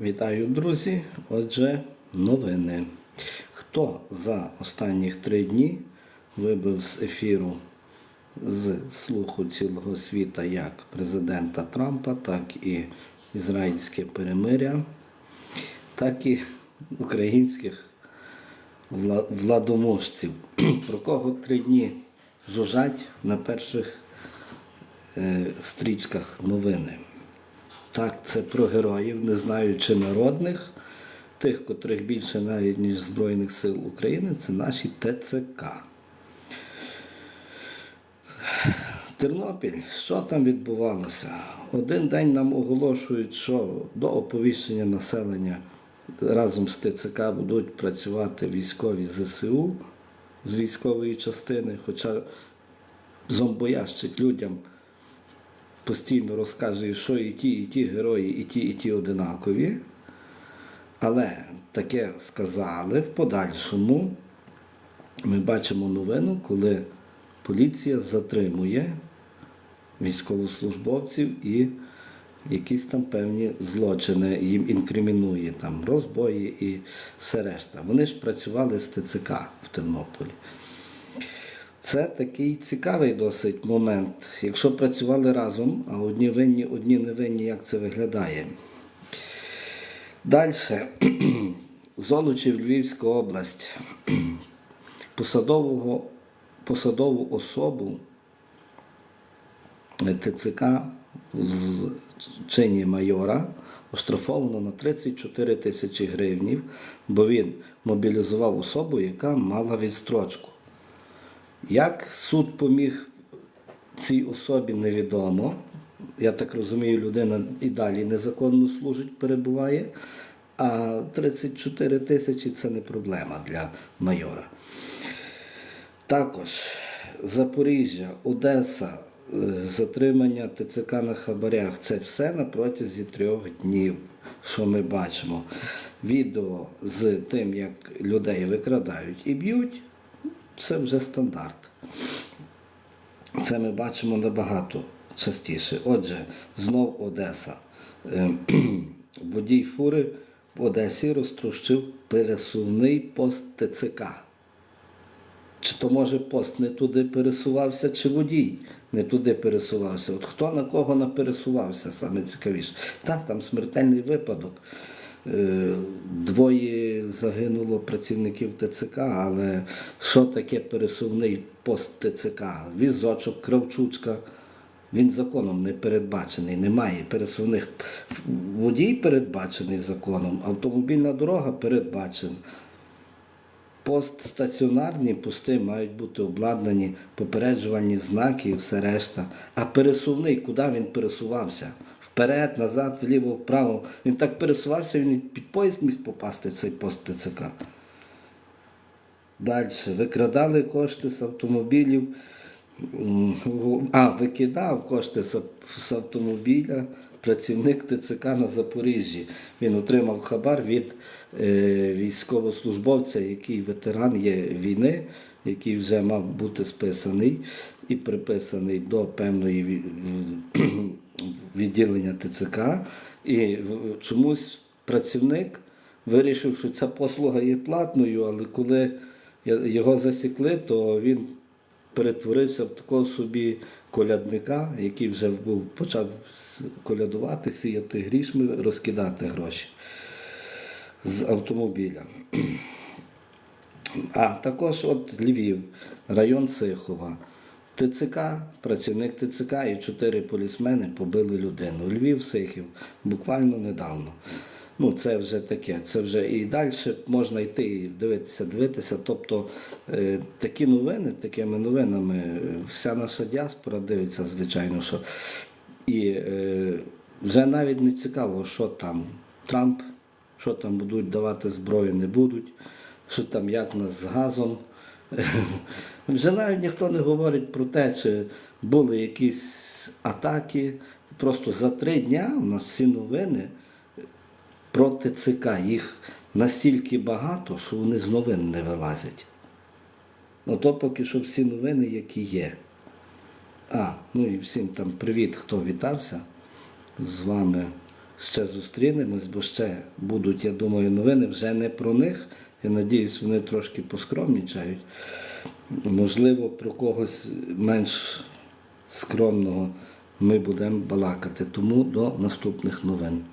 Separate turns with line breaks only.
Вітаю, друзі! Отже, новини. Хто за останніх три дні вибив з ефіру з слуху цілого світа як президента Трампа, так і ізраїльське перемиря, так і українських вла- владоможців, про кого три дні жужжать на перших е, стрічках новини. Так, це про героїв, не знаю чи народних, тих, котрих більше навіть, ніж Збройних сил України, це наші ТЦК. Тернопіль, що там відбувалося? Один день нам оголошують, що до оповіщення населення разом з ТЦК будуть працювати військові ЗСУ з військової частини, хоча зомбоящик людям постійно розказує, що і ті, і ті герої, і ті, і ті одинакові. Але таке сказали в подальшому. Ми бачимо новину, коли поліція затримує військовослужбовців і якісь там певні злочини їм інкримінує, там розбої і все решта. Вони ж працювали з ТЦК в Тернополі. Це такий цікавий досить момент. Якщо працювали разом, а одні винні, одні не винні, як це виглядає. Далі. Золочів, Львівська область. Посадового, посадову особу ТЦК з чині майора оштрафовано на 34 тисячі гривнів, бо він мобілізував особу, яка мала відстрочку. Як суд поміг цій особі, невідомо. Я так розумію, людина і далі незаконно служить, перебуває, а 34 тисячі це не проблема для майора. Також Запоріжжя, Одеса, е, затримання ТЦК на хабарях це все на протязі трьох днів, що ми бачимо. Відео з тим, як людей викрадають і б'ють, це вже стандарт. Це ми бачимо набагато частіше. Отже, знов Одеса. Е, Водій фури в Одесі розтрощив пересувний пост ТЦК. Чи то може пост не туди пересувався, чи водій не туди пересувався? От хто на кого не пересувався, саме цікавіше. Так, там смертельний випадок. Е, Двоє загинуло працівників ТЦК, але що таке пересувний пост ТЦК? Візочок, Кравчучка. Він законом не передбачений, немає пересувних. Водій передбачений законом, автомобільна дорога передбачена. Постстаціонарні пости мають бути обладнані, попереджувальні знаки і все решта. А пересувний, куди він пересувався? Вперед, назад, вліво, вправо. Він так пересувався, він під поїзд міг попасти цей пост ТЦК. Далі. Викрадали кошти з автомобілів. А, викидав кошти з автомобіля працівник ТЦК на Запоріжжі. Він отримав хабар від е, військовослужбовця, який ветеран є війни, який вже мав бути списаний і приписаний до певної відділення ТЦК. І чомусь працівник вирішив, що ця послуга є платною, але коли його засікли, то він перетворився в такого собі колядника, який вже був, почав колядувати, сіяти грішми, розкидати гроші з автомобіля. А також от Львів, район Сихова. ТЦК, працівник ТЦК і чотири полісмени побили людину. Львів, Сихів, буквально недавно. Ну, це вже таке, це вже і далі можна йти і дивитися, дивитися. Тобто е, такі новини, такими новинами е, вся наша діаспора дивиться, звичайно, що і е, вже навіть не цікаво, що там Трамп, що там будуть давати зброю, не будуть, що там як у нас з газом. Вже навіть ніхто не говорить про те, чи були якісь атаки. Просто за три дня у нас всі новини про ТЦК. Їх настільки багато, що вони з новин не вилазять. Ну то поки що всі новини, які є. А, ну і всім там привіт, хто вітався з вами ще зустрінемось, бо ще будуть, я думаю, новини вже не про них. Я надіюсь, вони трошки поскромнічають. Можливо, про когось менш скромного ми будемо балакати. Тому до наступних новин.